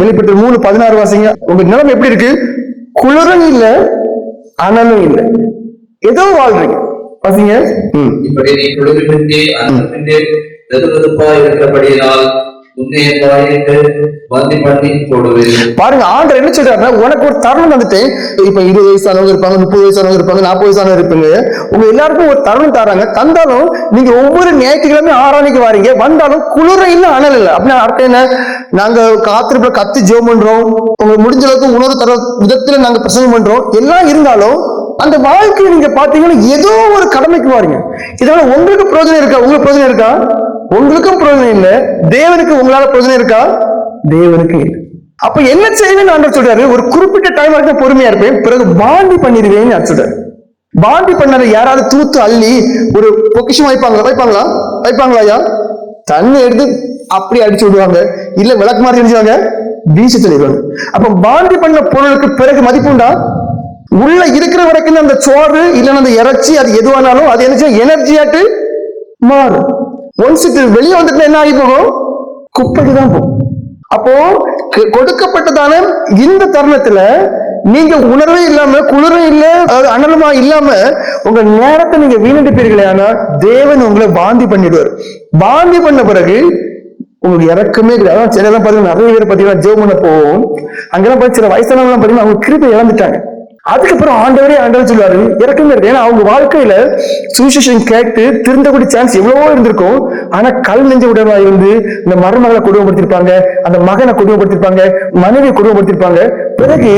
வெளிப்பட்டு மூணு பதினாறு வாசிங்க. உங்க நிலைமை எப்படி இருக்கு? குளிரும் இல்ல அனலும் இல்லை. ஏதோ வாழ்றீங்க. வாசிங்க. இப்படி இருக்கிறபடியினால் பாருங்க ஆண்டர் என்ன சொல்றாருன்னா உனக்கு ஒரு தருணம் வந்துட்டு இப்ப இருபது வயசானவங்க இருப்பாங்க முப்பது வயசானவங்க இருப்பாங்க நாற்பது வயசானவங்க இருப்பாங்க. உங்க எல்லாருக்கும் ஒரு தருணம் தராங்க. தந்தாலும் நீங்க ஒவ்வொரு ஞாயிற்றுக்கிழமை ஆறாணிக்கு வாரீங்க. வந்தாலும் குளிர இல்ல அனல் இல்ல அப்படின்னா அர்த்தம் என்ன? நாங்க காத்திருப்புல கத்து ஜோம் பண்றோம். உங்க முடிஞ்ச அளவுக்கு உணர்வு தர விதத்துல நாங்க பிரசங்கம் பண்றோம். எல்லாம் இருந்தாலும் அந்த வாழ்க்கையை நீங்க பாத்தீங்கன்னா ஏதோ ஒரு கடமைக்கு வாருங்க. இதனால உங்களுக்கு பிரயோஜனம் இருக்கா? உங்களுக்கு பிரயோஜனம் இருக்கா? உங்களுக்கும் பிரயோஜனம் இல்ல. தேவனுக்கு உங்களால பிரயோஜனம் இருக்கா? தேவனுக்கு இல்லை. அப்ப என்ன செய்வேன்னு ஆண்டவர் சொல்றாரு? ஒரு குறிப்பிட்ட டைம் வரைக்கும் பொறுமையா இருப்பேன் பிறகு பாண்டி பண்ணிடுவேன்னு சொல்றாரு. பாண்டி பண்ணதை யாராவது தூத்து அள்ளி ஒரு பொக்கிஷம் வைப்பாங்களா? வைப்பாங்களா? வைப்பாங்களா ஐயா? தண்ணி எடுத்து அப்படி அடிச்சு விடுவாங்க. இல்ல விளக்கு மாதிரி செஞ்சுவாங்க வீசி சொல்லிடுவாங்க அப்ப பாண்டி பண்ண பொருளுக்கு பிறகு மதிப்புண்டா உள்ள இருக்கிற வரைக்கும் அந்த சோறு இல்லைன்னா அந்த இறைச்சி அது எதுவானாலும் அது என்ன எனர்ஜியாட்டு மாறும். ஒன்ஸ் இது வெளியே வந்துட்டு என்ன ஆகி போகும்? குப்பைக்கு தான் போகும். அப்போ கொடுக்கப்பட்டதான இந்த தருணத்துல நீங்க உணர்வே இல்லாம குளிரும் இல்ல அதாவது இல்லாம உங்க நேரத்தை நீங்க வீணடிப்பீர்களே ஆனா தேவன் உங்களை பாந்தி பண்ணிடுவார். பாந்தி பண்ண பிறகு உங்களுக்கு இறக்குமே கிடையாது அதான் சிலதான் பாத்தீங்கன்னா நிறைய பேர் பாத்தீங்கன்னா ஜெவ் பண்ண போவோம். அங்கெல்லாம் போய் சில வயசானவங்க பாத்தீங்கன்னா அவங்க கிருப்பை இழந்துட்டாங்க. அதுக்கப்புறம் ஆண்டவரே ஆண்டவர் சொல்லுவாரு இறக்கமே இருக்கு ஏன்னா அவங்க வாழ்க்கையில சுவிசேஷன் கேட்டு திருந்தக்கூடிய சான்ஸ் எவ்வளவோ இருந்திருக்கும். ஆனா கல் நெஞ்ச உடவாய் இருந்து இந்த மருமகளை கொடுமைப்படுத்திருப்பாங்க அந்த மகனை கொடுமைப்படுத்திருப்பாங்க மனைவியை கொடுமைப்படுத்திருப்பாங்க. பிறகு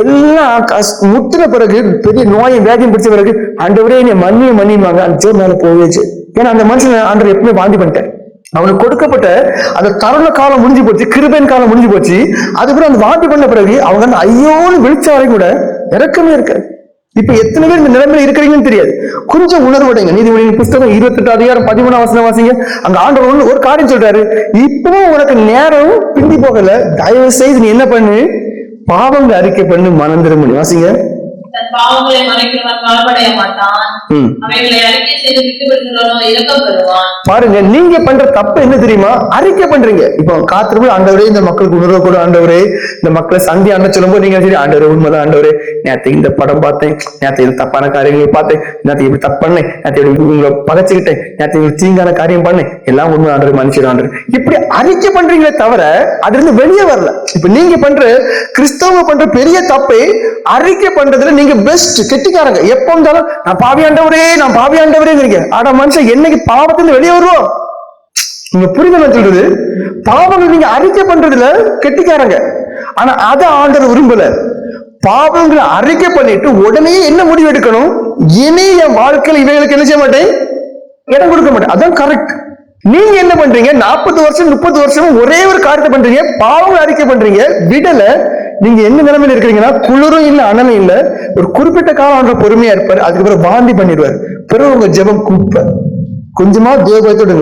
எல்லாம் கஸ்- முத்தின பிறகு பெரிய நோயும் வேதியும் பிடிச்ச பிறகு ஆண்டவரே என்னை மன்னியும் மன்னியுமாங்க அந்த ஜெபம் மேல போவேச்சு ஏன்னா அந்த மனுஷன் ஆண்டவர் எப்பவுமே வாந்தி பண்ணிட்டேன் அவனுக்கு கொடுக்கப்பட்ட அந்த தருண காலம் முடிஞ்சு போச்சு கிருபையின் காலம் முடிஞ்சு போச்சு. அதுக்கப்புறம் அந்த வாட்டி பண்ண பிறகு அவங்க வந்து ஐயோன்னு விழிச்ச வரை கூட இறக்கமே இருக்காது. இப்ப எத்தனை பேர் இந்த நிலைமையில இருக்கிறீங்கன்னு தெரியாது. கொஞ்சம் உணர்வுடைங்க நீதிமொழியின் புஸ்தகம் இருபத்தி எட்டு அதிகாரம் பதிமூணாம் வசனம் வாசிங்க. அங்க ஆண்டவர் ஒன்று ஒரு காரியம் சொல்றாரு. இப்பவும் உனக்கு நேரம் பிந்தி போகல. தயவு செய்து நீ என்ன பண்ணு? பாவங்களை அறிக்கை பண்ணு மனம் திரும்பி வாசிங்க. பாவங்களை மறைக்கிறவன் பாவடைய மாட்டான். அவைகளை அறிக்கை செய்து விட்டு விடுகிறவனோ இறக்கம் பெறுவான் பாருங்க நீங்க பண்ற தப்பு என்ன தெரியுமா? அறிக்கை பண்றீங்க. இப்போ காத்திருப்பு ஆண்டவரே இந்த மக்களுக்கு உணர்வு கூட ஆண்டவரே. இந்த மக்களை சந்தி அண்ணன் சொல்லும்போது நீங்க சரி ஆண்டவரே உண்மைதான் ஆண்டவரே. நேத்து இந்த படம் பார்த்தேன் நேத்து இது தப்பான காரியங்களை பார்த்தேன் நேத்து இப்படி தப்பு பண்ணேன் நேத்து இப்படி உங்களை பகைச்சுக்கிட்டேன் நேத்து இப்படி தீங்கான காரியம் பண்ணேன். எல்லாம் உண்மை ஆண்டவர் மனுஷன் ஆண்டவர். இப்படி அறிக்கை பண்றீங்களே தவிர அதுல இருந்து வெளியே வரல. இப்ப நீங்க பண்ற கிறிஸ்தவ பண்ற பெரிய தப்பை அறிக்கை பண்றதுல நீங்க பெஸ்ட் கெட்டிக்காரங்க. எப்ப இருந்தாலும் நான் பாவி ஆண்டவரே நான் பாவியாண்டவரே இருக்கேன் ஆனா மனுஷன் என்னைக்கு பாவத்திலிருந்து வெளியே வருவோம் நீங்க புரியுது சொல்றது? பாவங்கள் நீங்க அறிக்கை பண்றதுல கெட்டிக்காரங்க. ஆனா அதை ஆண்டர் விரும்பல. பாவங்களை அறிக்கை பண்ணிட்டு உடனே என்ன முடிவு எடுக்கணும்? இனி என் வாழ்க்கையில் இவைகளுக்கு என்ன செய்ய மாட்டேன்? இடம் கொடுக்க மாட்டேன். அதான் கரெக்ட் நீங்க என்ன பண்றீங்க? நாற்பது வருஷம் முப்பது வருஷம் ஒரே ஒரு காரியத்தை பண்றீங்க. பாவங்களை அறிக்கை பண்றீங்க. விடல நீங்க என்ன நிலைமையில இருக்கிறீங்கன்னா குளிரும் இல்ல அனலும் இல்ல ஒரு குறிப்பிட்ட காலம் பொறுமையா இருப்பாரு. அதுக்கப்புறம் வாந்தி பண்ணிடுவாரு. பிறகு உங்க ஜெபம் கூப்ப கொஞ்சமா தேவபயத்தோட